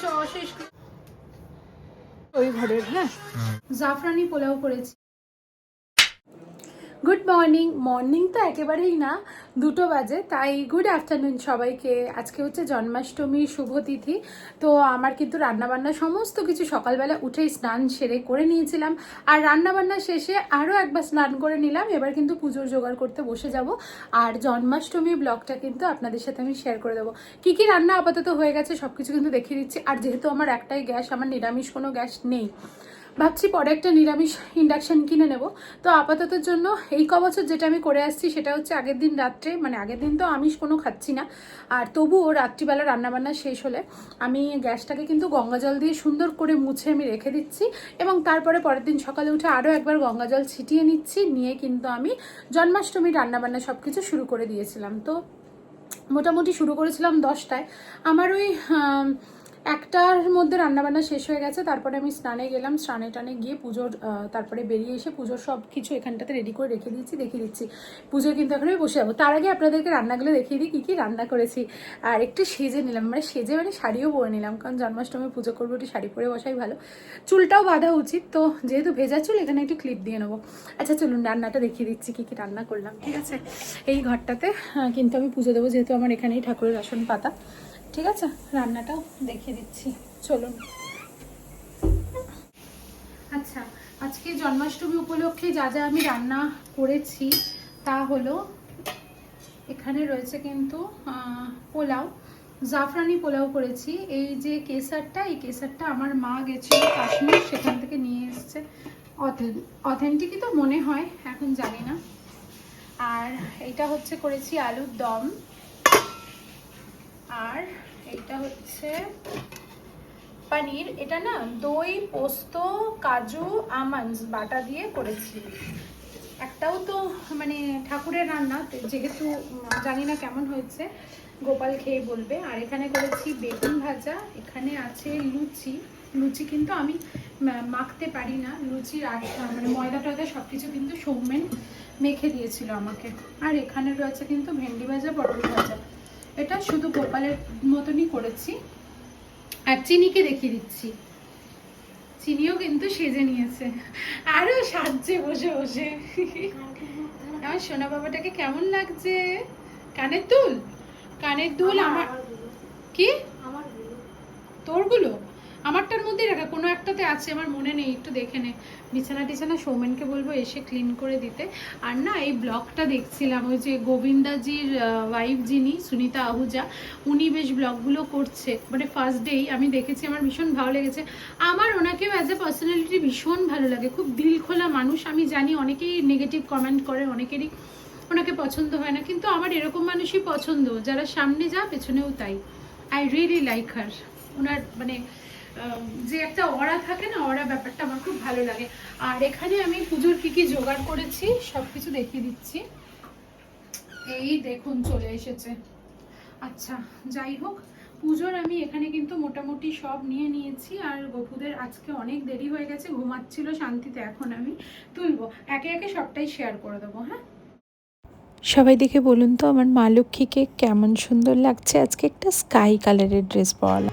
চ শেষ ওই ঘরের হ্যাঁ? জাফরানি পোলাও করেছি। গুড মর্নিং মর্নিং তো একেবারেই না, দুটো বাজে, তাই গুড আফটারনুন সবাইকে। আজকে হচ্ছে জন্মাষ্টমীর শুভ তিথি, তো আমার কিন্তু রান্নাবান্না সমস্ত কিছু সকালবেলা উঠেই স্নান সেরে করে নিয়েছিলাম। আর রান্নাবান্না শেষে আরও একবার স্নান করে নিলাম, এবার কিন্তু পুজোর জোগাড় করতে বসে যাব। আর জন্মাষ্টমী ব্লগটা কিন্তু আপনাদের সাথে আমি শেয়ার করে দেবো। কী কী রান্না আপাতত হয়ে গেছে সব কিছু কিন্তু দেখিয়ে দিচ্ছি। আর যেহেতু আমার একটাই গ্যাস, আমার নিরামিষ কোনো গ্যাস নেই। ভাবছি পরে একটা নিরামিষ ইন্ডাকশান কিনে নেব। তো আপাততর জন্য এই ক বছর যেটা আমি করে আসছি সেটা হচ্ছে আগের দিন রাত্রে মানে আগের দিন তো আমিষ কোনো খাচ্ছি না। আর তবুও রাত্রিবেলা রান্নাবান্না শেষ হলে আমি গ্যাসটাকে কিন্তু গঙ্গা জল দিয়ে সুন্দর করে মুছে আমি রেখে দিচ্ছি এবং তারপরে পরের দিন সকালে উঠে আরও একবার গঙ্গা জল ছিটিয়ে নিচ্ছি, নিয়ে কিন্তু আমি জন্মাষ্টমীর রান্নাবান্না সব কিছু শুরু করে দিয়েছিলাম। তো মোটামুটি শুরু করেছিলাম দশটায়। আমার ওই একটার মধ্যে রান্নাবান্না শেষ হয়ে গেছে, তারপরে আমি স্নানে গেলাম, স্নানে টানে গিয়ে পুজোর তারপরে বেরিয়ে এসে পুজোর সব কিছু এখানটাতে রেডি করে রেখে দিয়েছি, দেখিয়ে দিচ্ছি। পুজো কিন্তু এখন আমি বসে যাব। তার আগে আপনাদেরকে রান্নাগুলো দেখিয়ে দিই, কী কী রান্না করেছি। আর একটু সেজে নিলাম মানে সেজে মানে শাড়িও পরে নিলাম, কারণ জন্মাষ্টমী পুজো করব, একটু শাড়ি পরে বসাই ভালো। চুলটাও বাঁধা উচিত, তো যেহেতু ভেজা চুল, এখানে একটু ক্লিপ দিয়ে নেব। আচ্ছা চলুন রান্নাটা দেখিয়ে দিচ্ছি, কী কী রান্না করলাম, ঠিক আছে? এই ঘরটাতে কিন্তু আমি পুজো দেবো, যেহেতু আমার এখানেই ঠাকুরের আসন পাতা ঠিক আছে? রান্নাটাও দেখিয়ে দিচ্ছি। চলুন। আচ্ছা আজকে জন্মাষ্টমী উপলক্ষে যা যা আমি রান্না করেছি তা হলো, এখানে রয়েছে কিন্তু পোলাও। জাফরানি পোলাও করেছি। এই যে কেসারটা, এই কেসারটা আমার মা গেছিল কাশ্মীর, সেখান থেকে নিয়ে এসছে। অথেন্টিকই তো মনে হয়, এখন জানি না। আর এটা হচ্ছে করেছি আলুর দম। আর এটা হচ্ছে পানির। এটা না দই, পোস্ত, কাজু আমন্ডস বাটা দিয়ে করেছি। একটাও তো মানে ঠাকুরের রান্না যেহেতু জানি না কেমন হয়েছে, গোপাল খেয়ে বলবে। আর এখানে করেছি বেগুন ভাজা, এখানে আছে লুচি। লুচি কিন্তু আমি মাখতে পারি না। লুচির মানে ময়দা টয়দা সব কিছু কিন্তু সৌমেন মেখে দিয়েছিল আমাকে। আর এখানে রয়েছে কিন্তু ভেন্ডি ভাজা, পটল ভাজা। এটা শুধু গোপালের মতনই করেছি। আর চিনিকে দেখিয়ে দিচ্ছি। চিনিও কিন্তু সেজে নিয়েছে। আরও সাজছে বসে বসে। আমার সোনা বাবাটাকে কেমন লাগছে? কানের দুল? কানের দুল আমার কি? তোরগুলো? মধ্যেই রাখা, কোনো একটাতে আছে, আমার মনে নেই, একটু দেখে নে। বিছানা টিছানা সৌমেনকে বলব এসে ক্লিন করে দিতে। আর না, এই ব্লগটা দেখছিলাম, ওই যে গোবিন্দাজির ওয়াইফ যিনি, সুনিতা আহুজা, উনি বেশ ব্লগগুলো করছে। মানে ফার্স্ট ডেই আমি দেখেছি, আমার ভীষণ ভালো লেগেছে। আমার ওনাকেও অ্যাজ এ পার্সোনালিটি ভীষণ ভালো লাগে। খুব দিল খোলা মানুষ, আমি জানি অনেকেই নেগেটিভ কমেন্ট করে, অনেকেরই ওনাকে পছন্দ হয় না, কিন্তু আমার এরকম মানুষই পছন্দ। যারা সামনে যা, পেছনেও তাই। আই রিয়েলি লাইক হার ওনার মানে যে একটা অরা থাকে না অরা ব্যাপারটা আমার খুব ভালো লাগে। আর এখানে আমি পুজোর কি কি জোগাড় করেছি সব কিছু দেখিয়ে দিচ্ছি। এই দেখুন, চলে এসেছে। আচ্ছা যাই হোক, পুজোর আমি এখানে কিন্তু মোটামুটি সব নিয়ে নিয়েছি, আর গপুদের আজকে অনেক দেরি হয়ে গেছে, ঘুমাচ্ছিল শান্তিতে, এখন আমি তুলবো। একে একে সবটাই শেয়ার করে দেবো হ্যাঁ? সবাই দেখে বলুন তো, আমার মা লক্ষ্মীকে কেমন সুন্দর লাগছে? আজকে একটা স্কাই কালারের ড্রেস পরা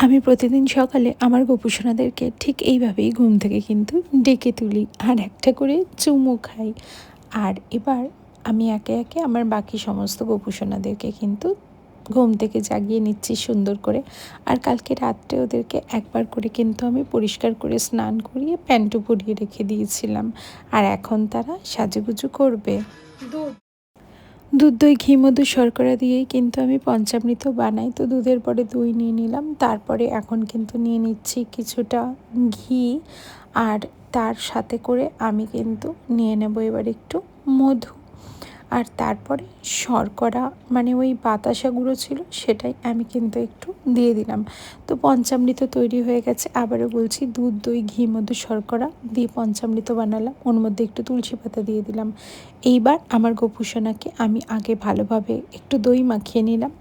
আমি প্রতিদিন সকালে আমার গোপুসোনাদেরকে ঠিক এইভাবেই ঘুম থেকে কিন্তু ডেকে তুলি আর একটা করে চুমু খাই। আর এবার আমি একে একে আমার বাকি সমস্ত গোপুসোনাদেরকে কিন্তু ঘুম থেকে জাগিয়ে নিচ্ছি সুন্দর করে। আর কালকে রাত্রে ওদেরকে একবার করে কিন্তু আমি পরিষ্কার করে স্নান করিয়ে প্যান্টু পরিয়ে রেখে দিয়েছিলাম। আর এখন তারা সাজুগুজু করবে। দুধ দই ঘি, মধু, শর্করা দিয়েই কিন্তু আমি পঞ্চামৃত বানাই। তো দুধের পরে দই নিয়ে নিলাম, তারপরে এখন কিন্তু নিয়ে নিচ্ছি কিছুটা ঘি। আর তার সাথে করে আমি কিন্তু নিয়ে নেব এবার একটু মধু। আর তারপরে শর্করা মানে ওই বাতাসা গুঁড়ো ছিল সেটাই আমি কিন্তু একটু দিয়ে দিলাম। তো পঞ্চামৃত তৈরি হয়ে গেছে, আবারও বলছি দুধ, দই, ঘি মধু শর্করা দিয়ে পঞ্চামৃত বানালাম, ওর মধ্যে একটু তুলসী পাতা দিয়ে দিলাম। এইবার আমার গোপুসোনাকে আমি আগে ভালোভাবে একটু দই মাখিয়ে নিলাম।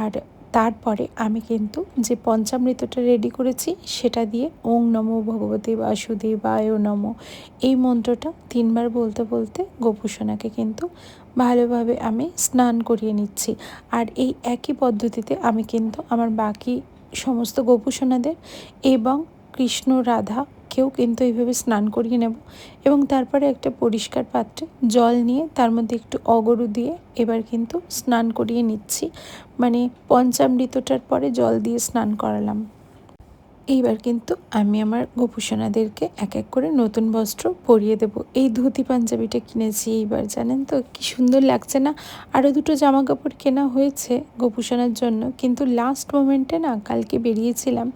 আর তারপরে আমি কিন্তু যে পঞ্চামৃতটা রেডি করেছি, সেটা দিয়ে ওং নমো ভগবতী বাসুদেবায় নম। এই মন্ত্রটা তিনবার বলতে বলতে গোপুসোনাকে কিন্তু ভালোভাবে আমি স্নান করিয়ে নিচ্ছি। আর এই একই পদ্ধতিতে আমি কিন্তু আমার বাকি সমস্ত গোপুসোনাদের এবং কৃষ্ণ, রাধা কেউ কিন্তু এইভাবে স্নান করিয়ে নেব। এবং তারপরে একটা পরিষ্কার পাত্রে জল নিয়ে তার মধ্যে একটু অগরু দিয়ে এবার কিন্তু স্নান করিয়ে নিচ্ছি। মানে পঞ্চামৃতটার পরে জল দিয়ে স্নান করালাম। এইবার কিন্তু আমি আমার গোপুসোনাদেরকে এক এক করে নতুন বস্ত্র পরিয়ে দেব। এই ধুতি পাঞ্জাবিটা কিনেছি এইবার, জানেন তো? কি সুন্দর লাগছে না? আরও দুটো জামা কাপড় কেনা হয়েছে গোপুসোনার জন্য। কিন্তু লাস্ট মোমেন্টে না কালকে বেরিয়েছিলাম।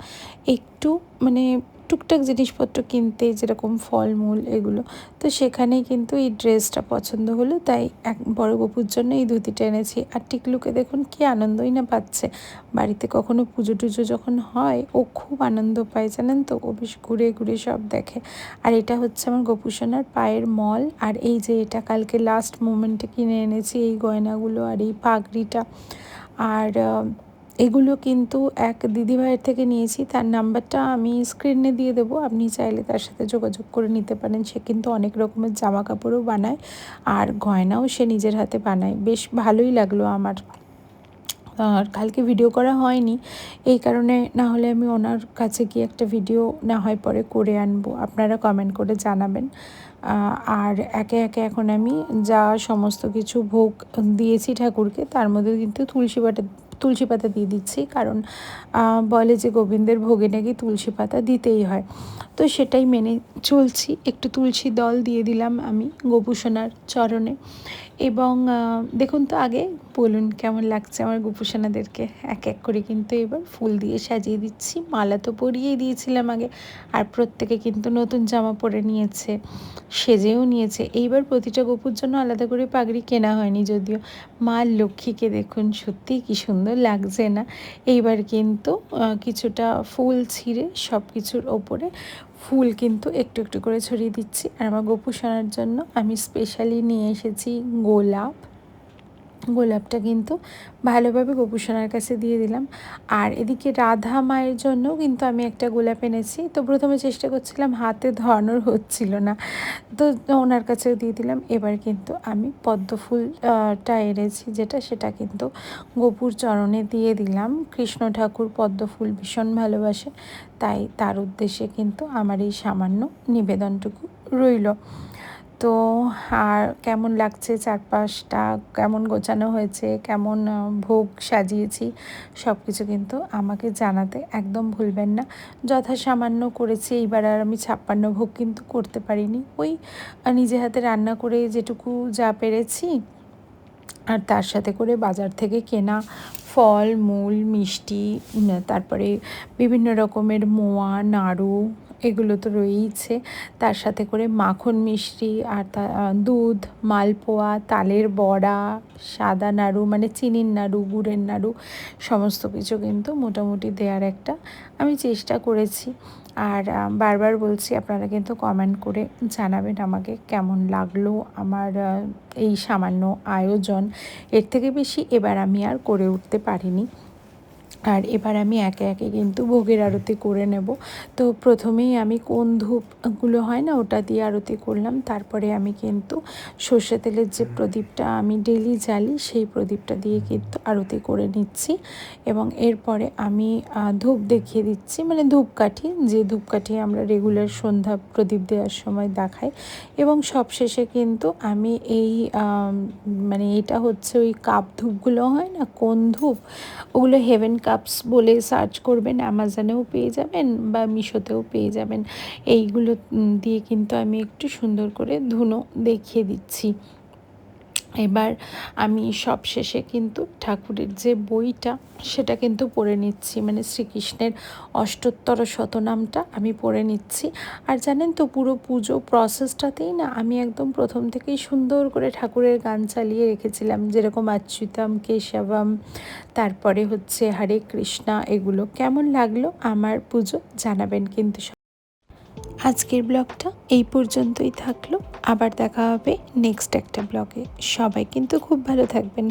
একটু মানে টুকটাক জিনিসপত্র কিনতে, যেরকম ফলমূল এগুলো। তো সেখানেই কিন্তু এই ড্রেসটা পছন্দ হলো। তাই এক বড় গপুর জন্য এই ধুতিটা এনেছি। আর টিকলুকে দেখুন কি আনন্দই না পাচ্ছে। বাড়িতে কখনো পুজো টুজো যখন হয়, ও খুব আনন্দ পায়, জানেন তো? ও বেশ ঘুরে ঘুরে সব দেখে। আর এটা হচ্ছে আমার গোপুসোনার পায়ের মল। আর এই যে এটা কালকে লাস্ট মোমেন্টে কিনে এনেছি এই গয়নাগুলো আর এই পাগড়িটা। আর এগুলো কিন্তু এক দিদিভাইয়ের থেকে নিয়েছি। তার নাম্বারটা আমি স্ক্রিনে দিয়ে দেবো। আপনি চাইলে তার সাথে যোগাযোগ করে নিতে পারেন। সে কিন্তু অনেক রকমের জামা কাপড়ও বানায় আর গয়নাও সে নিজের হাতে বানায়। বেশ ভালোই লাগল আমার। আর কালকে ভিডিও করা হয়নি। এই কারণে না হলে আমি ওনার কাছে গিয়ে একটা ভিডিও না হয় পরে করে আনব। আপনারা কমেন্ট করে জানাবেন। আর একে একে এখন আমি যা সমস্ত কিছু ভোগ দিয়েছি ঠাকুরকে, তার মধ্যে কিন্তু তুলসী বাটা তুলসী পাতা দিয়ে দিচ্ছি, কারণ বলে যে গোবিন্দের ভোগে নাকি তুলসী পাতা দিতেই হয়। তো সেটাই মেনে চলছি। একটু তুলসী দল দিয়ে দিলাম আমি গোপুসোনার চরণে। এবং দেখুন তো আগে বলুন কেমন লাগছে আমার গোপুসোনাদেরকে। এক এক করে কিন্তু এবার ফুল দিয়ে সাজিয়ে দিচ্ছি। মালা তো পরিয়েই দিয়েছিলাম আগে, আর প্রত্যেকে কিন্তু নতুন জামা পরে নিয়েছে, সেজেও নিয়েছে। এইবার প্রতিটা গোপুর জন্য আলাদা করে পাগড়ি কেনা হয়নি যদিও। মা লক্ষ্মীকে দেখুন, সত্যি কি সুন্দর লাগছে না। এইবার কিন্তু কিছুটা ফুল ছিঁড়ে সব কিছুর ওপরে ফুল কিন্তু একটু একটু করে ছড়িয়ে দিচ্ছি। আর আমার গোপু জন্য আমি স্পেশালি নিয়ে এসেছি গোলাপ। গোলাপটা কিন্তু ভালোভাবে গোপুসোনার কাছে দিয়ে দিলাম। আর এদিকে রাধা মায়ের জন্য কিন্তু আমি একটা গোলাপ এনেছি। তো প্রথমে চেষ্টা করছিলাম, হাতে ধরানোর হচ্ছিল না। তো ওনার কাছেও দিয়ে দিলাম। এবার কিন্তু আমি পদ্ম ফুলটা এনেছি যেটা, সেটা কিন্তু গোপুর চরণে দিয়ে দিলাম। কৃষ্ণ ঠাকুর পদ্ম ফুল ভীষণ ভালোবাসে, তাই তার উদ্দেশ্যে কিন্তু আমার এই সামান্য নিবেদনটুকু রইল। তো আর কেমন লাগছে চারপাশটা? কেমন গোছানো হয়েছে? কেমন ভোগ সাজিয়েছি? সব কিছু কিন্তু আমাকে জানাতে একদম ভুলবেন না। যথাসামান্য করেছি, এইবার আর আমি ছাপ্পান্ন ভোগ কিন্তু করতে পারিনি। ওই নিজে হাতে রান্না করে যেটুকু যা পেরেছি, আর তার সাথে করে বাজার থেকে কেনা ফল, মূল, মিষ্টি তারপরে বিভিন্ন রকমের মোয়া, নাড়ু এগুলো তো রয়েইছে। তার সাথে করে মাখন মিষ্টি আর তা দুধ, মালপোয়া, তালের বড়া, সাদা নাড়ু মানে চিনির নাড়ু, গুড়ের নাড়ু, সমস্ত কিছু কিন্তু মোটামুটি দেওয়ার একটা আমি চেষ্টা করেছি। আর বারবার বলছি, আপনারা কিন্তু কমেন্ট করে জানাবেন আমাকে কেমন লাগল আমার এই সামান্য আয়োজন। এর থেকে বেশি এবার আমি আর করে উঠতে পারিনি। আর এবার আমি একে একে কিন্তু ভোগের আরতি করে নেব। তো প্রথমেই আমি কোন ধূপগুলো হয় না ওটা দিয়ে আরতি করলাম। তারপরে আমি কিন্তু সর্ষে তেলের যে প্রদীপটা আমি ডেলি জ্বালি, সেই প্রদীপটা দিয়ে কিন্তু আরতি করে নিচ্ছি। এবং এরপরে আমি ধূপ দেখিয়ে দিচ্ছি। মানে ধূপকাঠি, যে ধূপকাঠি আমরা রেগুলার সন্ধ্যা প্রদীপ দেওয়ার সময় দেখাই। এবং সবশেষে কিন্তু আমি এই মানে এটা হচ্ছে ওই কাপ ধূপগুলো হয় না, কোন ধূপ, ওগুলো হেভেন কাপস বলে সার্চ করবেন অ্যামাজনেও পেয়ে যাবেন বা মিশোতেও পেয়ে যাবেন। এইগুলো দিয়ে কিন্তু আমি একটু সুন্দর করে ধুনো দেখিয়ে দিচ্ছি। এবার আমি সব শেষে কিন্তু ঠাকুরের যে বইটা, সেটা কিন্তু পড়ে নিচ্ছি। মানে শ্রীকৃষ্ণের অষ্টোত্তর শতনামটা আমি পড়ে নিচ্ছি। আর জানেন তো পুরো পুজো প্রসেসটাতেই না আমি একদম প্রথম থেকেই সুন্দর করে ঠাকুরের গান চালিয়ে রেখেছিলাম। যেরকম আচ্যুতাম, কেশবম, তারপরে হচ্ছে হরে কৃষ্ণা, এগুলো। কেমন লাগল আমার পুজো জানাবেন কিন্তু আজকের ব্লগটা এই পর্যন্তই থাকল। আবার দেখা হবে নেক্সট একটা ব্লগে। সবাই কিন্তু খুব ভালো থাকবেন।